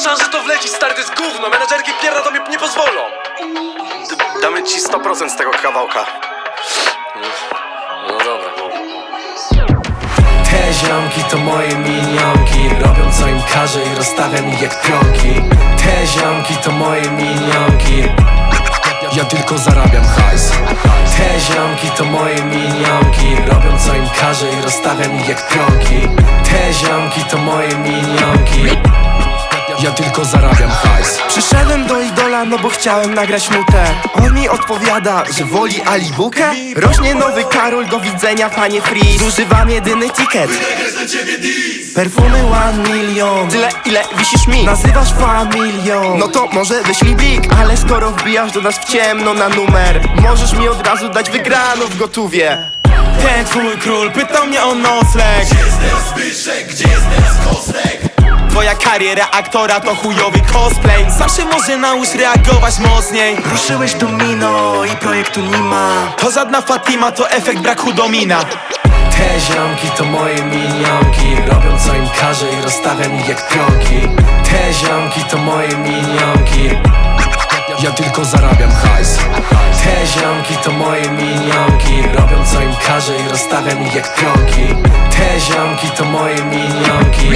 szans, że to wleci, stary, to jest gówno. Menedżerki pierda to mi nie pozwolą. D Damy ci 100% z tego kawałka. No dobra. Te ziomki to moje minionki. Robią co im każe i rozstawiam ich jak pionki. Te ziomki to moje minionki. Ja tylko zarabiam hajs. Te ziomki to moje minionki. Robią co im każe i rozstawiam ich jak pionki. Te ziomki to moje minionki tylko zarabiam hajs. Przyszedłem do idola, no bo chciałem nagrać nutę On mi odpowiada, że woli Alibukę. Rośnie nowy Karol, do widzenia panie Free Zużywam jedyny ticket. Perfumy one million. Tyle ile wisisz mi. Nazywasz familią. No to może wyślij blik. Ale skoro wbijasz do nas w ciemno na numer Możesz mi od razu dać wygraną w gotówie Ten twój król pytał mnie o nocleg Twoja kariera aktora to chujowy cosplay. Zawsze może naucz reagować mocniej. Ruszyłeś domino i projektu nie ma. To żadna Fatima, to efekt braku domina. Te ziomki to moje minionki. Robią co im każe i rozstawiam ich jak pionki. Te ziomki to moje minionki. Ja tylko zarabiam hajs. Te ziomki to moje minionki. Robią co im każe i rozstawiam ich jak pionki. Te ziomki to moje minionki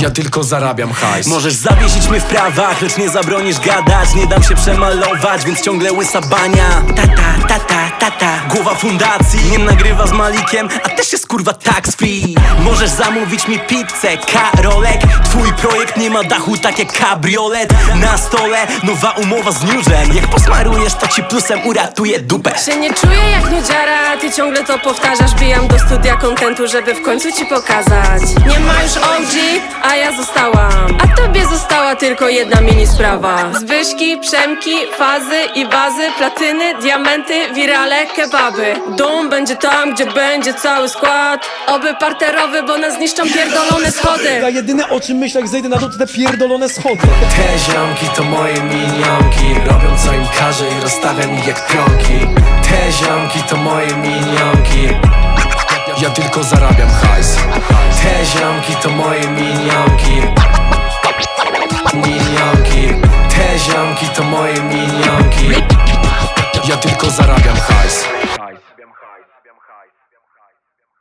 Ja tylko zarabiam hajs. Możesz zawiesić mnie w prawach, lecz nie zabronisz gadać. Nie dam się przemalować, więc ciągle łysa bania. Tata, tata, tata Głowa fundacji, nie nagrywa z Malikiem A też jest kurwa tax free Możesz zamówić mi pizzę, Karolek. Twój projekt nie ma dachu, tak jak kabriolet. Na stole nowa umowa z newsem. Jak posmarujesz, to ci plusem uratuje dupę. Się nie czuję jak nudziara, ty ciągle to powtarzasz. Bijam do studia kontentu, żeby w końcu ci pokazać. Nie ma już OG, a ja zostałam. A tobie została tylko jedna mini sprawa. Zbyszki, przemki, fazy i bazy Platyny, diamenty, wirale, kebaby. Dom będzie tam, gdzie będzie cały skład. Oby parterowy, bo nas zniszczą pierdolone schody. Ja jedyne o czym myślę jak zejdę na dół to te pierdolone schody. Te ziomki to moje minionki. Robią co im każe i rozstawiam ich jak pionki. Te ziomki to moje minionki. Ja tylko zarabiam hajs. Te ziomki to moje minionki zarabiam hajs.